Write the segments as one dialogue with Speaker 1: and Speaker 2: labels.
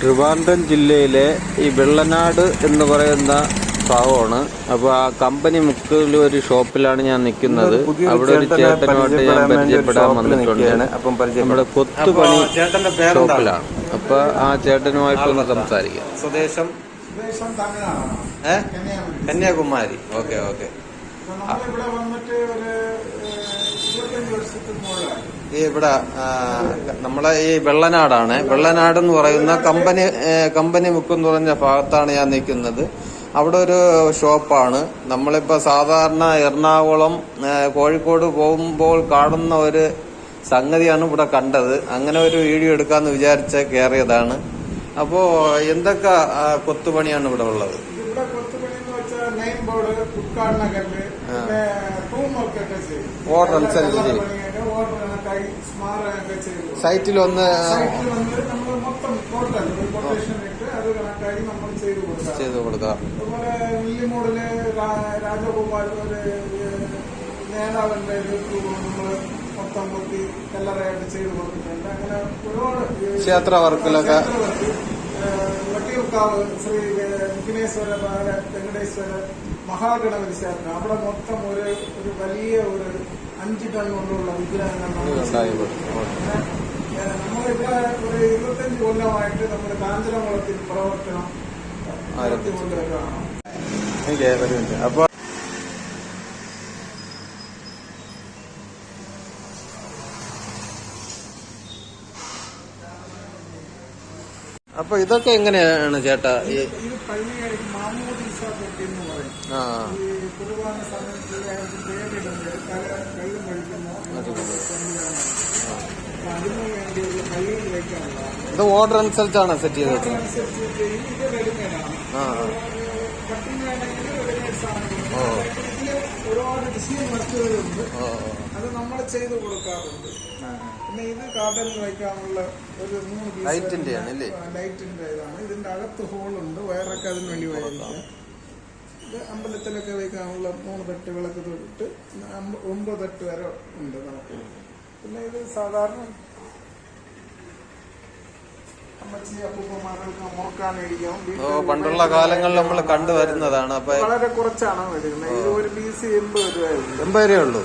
Speaker 1: ട്രിവാൻഡ്രം ജില്ലയിലെ ഈ വെള്ളനാട് എന്ന് പറയുന്ന സ്ഥലമാണ് അപ്പോൾ ആ കമ്പനി മുക്കിൽ ഒരു ഷോപ്പിലാണ് ഞാൻ നിൽക്കുന്നത്. അവിടെ ഒരു
Speaker 2: ചേട്ടനെ
Speaker 1: ചേട്ടനുമായിട്ട് ഞാൻ
Speaker 2: പരിചയപ്പെടാൻ
Speaker 1: വന്നിട്ടുണ്ട്. നമ്മുടെ കൊത്തുപണി? ഷോപ്പിലാണ്. അപ്പൊ ആ ചേട്ടനുമായിട്ട് ഒന്ന് സംസാരിക്കാം.
Speaker 2: സ്വദേശം?
Speaker 3: കന്യാകുമാരി.
Speaker 2: Okay okay.
Speaker 3: ഇവിടെ വന്നിട്ട് ഒരു ഇരുപത്തഞ്ച് മുകളിലായി.
Speaker 2: ഇവിടെ നമ്മളെ ഈ വെള്ളനാടാണ്. വെള്ളനാട് എന്ന് പറയുന്ന കമ്പനി കമ്പനി മുക്ക് എന്ന് പറഞ്ഞ ഭാഗത്താണ് ഞാൻ നിൽക്കുന്നത്. അവിടെ ഒരു ഷോപ്പാണ്. നമ്മളിപ്പോൾ സാധാരണ എറണാകുളം കോഴിക്കോട് പോകുമ്പോൾ കാണുന്ന ഒരു സംഗതിയാണ് ഇവിടെ കണ്ടത്. അങ്ങനെ ഒരു വീഡിയോ എടുക്കാമെന്ന് വിചാരിച്ച് കയറിയതാണ്. അപ്പോൾ എന്തൊക്കെ കൊത്തുപണിയാണ് ഇവിടെ ഉള്ളത്? ഓർഡർ അനുസരിച്ച്.
Speaker 3: ഓർഡർ
Speaker 2: സൈറ്റിൽ ഒന്ന്
Speaker 3: ചെയ്തു. കൊടുക്കാം. രാജഗോപാൽ ഒരു നേതാവിന്റെ ഒരു മൊത്തം കൊത്തി കല്ലറയായിട്ട് ചെയ്തു കൊടുത്തിട്ടുണ്ട്. അങ്ങനെ ഒരുപാട്
Speaker 2: ക്ഷേത്ര വർക്കിലൊക്കെ
Speaker 3: വട്ടിയൂർക്കാവ് ശ്രീ വിഘ്നേശ്വര വെങ്കടേശ്വര മഹാഗണപതി ക്ഷേത്രം. അവിടെ മൊത്തം ഒരു ഒരു വലിയ ഒരു അഞ്ച് ടൺ കൊണ്ടുള്ള. പിന്നെ, നമ്മളിവിടെ ഒരു ഇരുപത്തഞ്ച് കൊല്ലമായിട്ട് നമ്മുടെ കാഞ്ചനകുളത്തിൽ പ്രവർത്തനം
Speaker 2: ഒരു അപ്പൊ അപ്പൊ ഇതൊക്കെ എങ്ങനെയാണ് ചേട്ടാ? ഈ
Speaker 3: ഇത് പള്ളിയായിട്ട് മാമോദീസ തൊട്ടി എന്ന് പറയും.
Speaker 2: ആ.
Speaker 3: ഈ കുർബാന സമയത്ത് അയാൾക്ക് പേരിടുന്നത് തല കയ്യിൽ കഴിക്കുന്ന പള്ളിയാണ് അപ്പൊ അതിനു വേണ്ടി ഒരു കയ്യിൽ വയ്ക്കാനുള്ളതാണ്
Speaker 2: ഇത് ഓർഡർ അനുസരിച്ചാണ് സെറ്റ് ചെയ്തത്.
Speaker 3: ഇത്
Speaker 2: ആ ഓ.
Speaker 3: ഒരുപാട് ഡിസൈൻ വർക്കുകളുണ്ട് അത് നമ്മൾ ചെയ്ത് കൊടുക്കാറുണ്ട്. പിന്നെ ഇത് കാർഡനിൽ വയ്ക്കാനുള്ള ഒരു മൂന്ന്? ആ, ലൈറ്റിന്റെ ഇതാണ്. ഇതിന്റെ അകത്ത് ഹോളുണ്ട്. വയറൊക്കെ അതിന് വേണ്ടി വയ്ക്കാം ഇത് അമ്പലത്തിലൊക്കെ വയ്ക്കാനുള്ള മൂന്ന് തട്ടുകളൊക്കെ തൊട്ട് അമ്പ- ഒമ്പത് തട്ട് വരെ ഉണ്ട് നമുക്ക്. പിന്നെ ഇത് സാധാരണ
Speaker 2: പണ്ടുള്ള കാലങ്ങളിൽ നമ്മൾ കണ്ടുവരുന്നതാണ് അപ്പൊ
Speaker 3: വളരെ കുറച്ചാണ് എൺപത്
Speaker 2: രൂപയേ ഉള്ളൂ.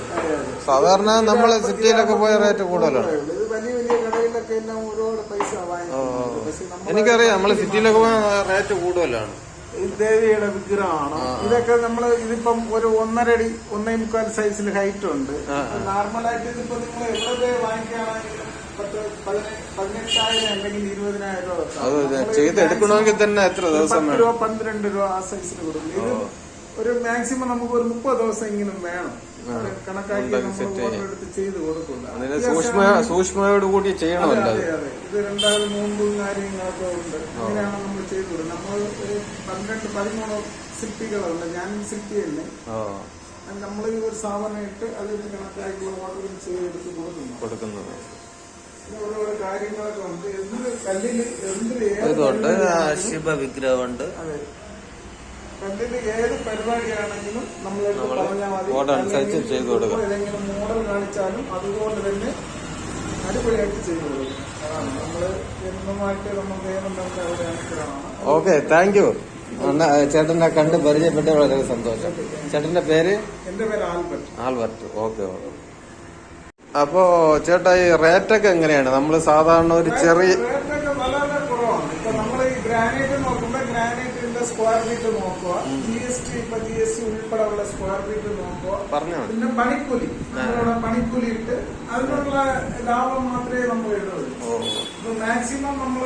Speaker 2: സാധാരണ നമ്മൾ സിറ്റിയിലൊക്കെ പോയ റേറ്റ് കൂടുതലാണ്. എനിക്കറിയാം നമ്മൾ സിറ്റിയിലൊക്കെ പോയ റേറ്റ് കൂടുതലാണ്.
Speaker 3: ദേവിയുടെ വിഗ്രഹമാണ്. ഇതൊക്കെ നമ്മൾ ഇതിപ്പം ഒരു ഒന്നരടി ഒന്നേ മുക്കാൽ സൈസിൽ ഹൈറ്റ് ഉണ്ട്. നോർമൽ ആയിട്ട് ഇതിപ്പോ നിങ്ങൾ എവിടെ വാങ്ങിക്കുകയാണെങ്കിലും
Speaker 2: ചെയ്തെടുക്കണമെങ്കിൽ തന്നെ എത്ര ദിവസം
Speaker 3: രൂപ പന്ത്രണ്ട് രൂപ ആ സൈസിൽ കൊടുക്കും. ഇത് ഒരു മാക്സിമം നമുക്ക് ഒരു മുപ്പത് ദിവസം ഇങ്ങനെ വേണം. കണക്കാക്കി എടുത്ത് ചെയ്ത് കൊടുക്കില്ല
Speaker 2: അതിന് സൂക്ഷ്മ സൂക്ഷ്മയോട് കൂടി ചെയ്യണമല്ലോ
Speaker 3: അതെ അതെ ഇത് രണ്ടാമത് നോമ്പും കാര്യങ്ങളൊക്കെ ഉണ്ട്. അങ്ങനെയാണ് നമ്മൾ ചെയ്തു കൊടുക്കുന്നത്. നമ്മൾ ഒരു പന്ത്രണ്ട് പതിമൂന്ന് ശില്പികളുണ്ട്. ഞാനും ശില്പി തന്നെ
Speaker 2: ഓ
Speaker 3: നമ്മൾ ഈ ഒരു അതിന് കണക്കാക്കി ഓർഡർ ചെയ്തെടുത്ത് കൊടുക്കുന്നു
Speaker 2: കൊടുക്കുന്നത്
Speaker 3: കാര്യങ്ങളൊക്കെ ഉണ്ട്. എന്ത് കല്ലിൽ എന്ത്
Speaker 2: ശിവ വിഗ്രഹമുണ്ട്
Speaker 3: അതെ. കല്ലിൽ ഏത് പരിപാടിയാണെങ്കിലും നമ്മൾ
Speaker 2: നമ്മൾ
Speaker 3: പറഞ്ഞാൽ മതി. അല്ലെങ്കിൽ
Speaker 2: ചെയ്ത്
Speaker 3: ഏതെങ്കിലും മോഡൽ കാണിച്ചാലും അതുപോലെ തന്നെ അടിപൊളിയായിട്ട് ചെയ്തു കൊടുക്കും. അതാണ്. നമ്മൾ എന്നുമായിട്ട് നമ്മൾ അനുഗ്രഹമാണ്.
Speaker 2: ഓക്കെ താങ്ക് യു ചേട്ടനെ കണ്ട് പരിചയപ്പെട്ട വളരെ സന്തോഷം. ചേട്ടന്റെ പേര്?
Speaker 3: എന്റെ പേര് ആൽബർട്ട്.
Speaker 2: ആൽബർട്ട്. ഓക്കെ ഓക്കെ അപ്പോ ചേട്ടാ ഈ റേറ്റൊക്കെ എങ്ങനെയാണ്? നമ്മൾ സാധാരണ ഒരു ചെറിയ
Speaker 3: റേറ്റൊക്കെ വളരെ കുറവാണ് ഇപ്പൊ നമ്മൾ ഈ ഗ്രാനൈറ്റ് നോക്കുമ്പോ ഗ്രാനൈറ്റിന്റെ സ്ക്വയർ ഫീറ്റ് നോക്കുക ജി എസ് ടി ഇപ്പൊ ജി എസ് ടി ഉൾപ്പെടെ ഉള്ള സ്ക്വയർ ഫീറ്റ് നോക്കുക പിന്നെ പണിക്കൂലി. നമ്മളിവിടെ പണിക്കൂലി ഇട്ട് അതിനുള്ള ലാഭം മാത്രമേ നമ്മൾ ഇടുള്ളൂ. ഇപ്പൊ മാക്സിമം നമ്മൾ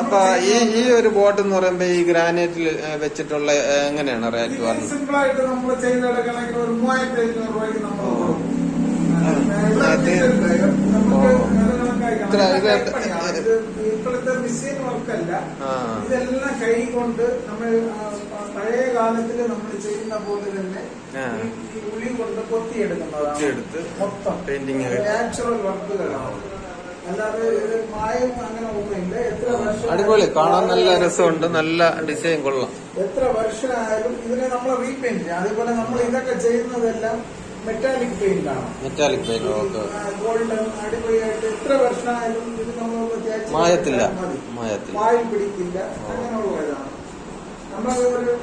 Speaker 2: അപ്പൊ ഈ ഈ ഒരു ബോട്ട് എന്ന് പറയുമ്പോ ഈ ഗ്രാനൈറ്റിൽ വെച്ചിട്ടുള്ള എങ്ങനെയാണ് റേറ്റ്
Speaker 3: സിമ്പിൾ ആയിട്ട് നമ്മൾ ചെയ്തെടുക്കണമെങ്കിൽ ഒരു മൂവായിരത്തി അഞ്ഞൂറ് രൂപയ്ക്ക് നമ്മൾ കൊടുക്കും. നമുക്ക്.
Speaker 2: ഇത്ര ഇത്
Speaker 3: ഇപ്പോഴത്തെ വർക്കല്ല ഇതെല്ലാം കൈ കൊണ്ട് നമ്മൾ പഴയ കാലത്തിൽ നമ്മൾ ചെയ്യുന്ന പോലെ തന്നെ. ഈ- ഉളി കൊണ്ട് കൊത്തിയെടുക്കുന്നതാണ്. മൊത്തം. നാച്ചുറൽ വർക്കുകളാണ്
Speaker 2: അടിപൊളി. കാണാൻ നല്ല രസമുണ്ട്. നല്ല ഡിസൈൻ കൊള്ളാം.
Speaker 3: എത്ര വർഷമായാലും ഇതിനെ നമ്മൾ റീപെയിന്റ് അതേപോലെ നമ്മൾ ഇതൊക്കെ ചെയ്യുന്നതെല്ലാം മെറ്റാലിക് പെയിന്റാണ് ആണ്.
Speaker 2: മെറ്റാലിക് പെയിന്റ് ഓക്കെ
Speaker 3: ഗോൾഡൻ അടിപൊളിയായിട്ട് എത്ര വർഷമായാലും ഇത് നമ്മൾ
Speaker 2: മായത്തില്ല. മായത്തില്ല.
Speaker 3: വായിൽ പിടിക്കില്ല. അങ്ങനെയുള്ളതാണ്. നമ്മളൊരു നമ്മൾ ഒരു